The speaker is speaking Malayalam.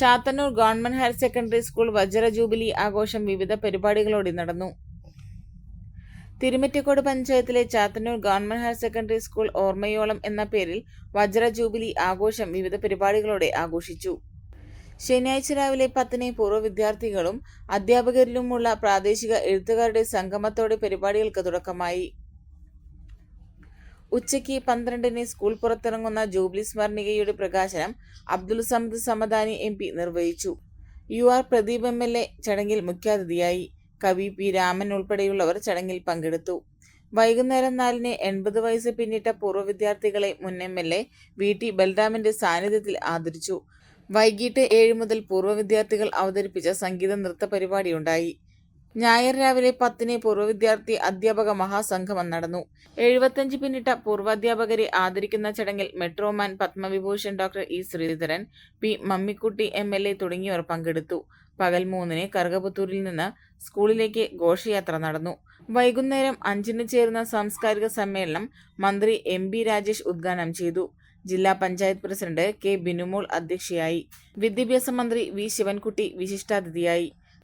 Chathannur government higher secondary school വജ്ര jubilee ആഘോഷം വിവിധ പരിപാടികളോടെ നടന്നു. തിരുമറ്റക്കോട് പഞ്ചായത്തിലെ Chathannur government higher secondary school ഓർമ്മയോളം എന്ന പേരിൽ വജ്ര ജൂബിലി ആഘോഷം വിവിധ പരിപാടികളോടെ ആഘോഷിച്ചു. ശനിയാഴ്ച രാവിലെ പത്തിന് പൂർവ വിദ്യാർത്ഥികളും അധ്യാപകരിലുമുള്ള പ്രാദേശിക എഴുത്തുകാരുടെ സംഗമത്തോടെ പരിപാടികൾക്ക് തുടക്കമായി. ഉച്ചയ്ക്ക് പന്ത്രണ്ടിന് സ്കൂൾ പുറത്തിറങ്ങുന്ന ജൂബിലി സ്മരണികയുടെ പ്രകാശനം അബ്ദുൽ സമദ് സമദാനി എം പി നിർവഹിച്ചു. U R Pradeep M L A ചടങ്ങിൽ മുഖ്യാതിഥിയായി കവി പി രാമൻ ഉൾപ്പെടെയുള്ളവർ ചടങ്ങിൽ പങ്കെടുത്തു. വൈകുന്നേരം നാലിന് എൺപത് വയസ്സ് പിന്നിട്ട പൂർവ വിദ്യാർത്ഥികളെ മുൻ M L A V T ബൽറാമിന്റെ സാന്നിധ്യത്തിൽ ആദരിച്ചു. വൈകിട്ട് ഏഴ് മുതൽ പൂർവ വിദ്യാർത്ഥികൾ അവതരിപ്പിച്ച സംഗീത നൃത്ത പരിപാടിയുണ്ടായി. ഞായർ രാവിലെ പത്തിന് പൂർവ വിദ്യാർത്ഥി അധ്യാപക മഹാസംഗമം നടന്നു. എഴുപത്തഞ്ച് പിന്നിട്ട പൂർവാധ്യാപകരെ ആദരിക്കുന്ന ചടങ്ങിൽ metroman Padma Vibhushan doctor E Sreedharan P Mammikutty M L A തുടങ്ങിയവർ പങ്കെടുത്തു. പകൽ മൂന്നിന് കറുകപുത്തൂരിൽ നിന്ന് സ്കൂളിലേക്ക് ഘോഷയാത്ര നടന്നു. വൈകുന്നേരം അഞ്ചിന് ചേർന്ന സാംസ്കാരിക സമ്മേളനം മന്ത്രി എം ബി രാജേഷ് ഉദ്ഘാടനം ചെയ്തു. ജില്ലാ പഞ്ചായത്ത് പ്രസിഡന്റ് കെ ബിനുമോൾ അധ്യക്ഷയായി. വിദ്യാഭ്യാസ മന്ത്രി വി ശിവൻകുട്ടി വിശിഷ്ടാതിഥിയായി.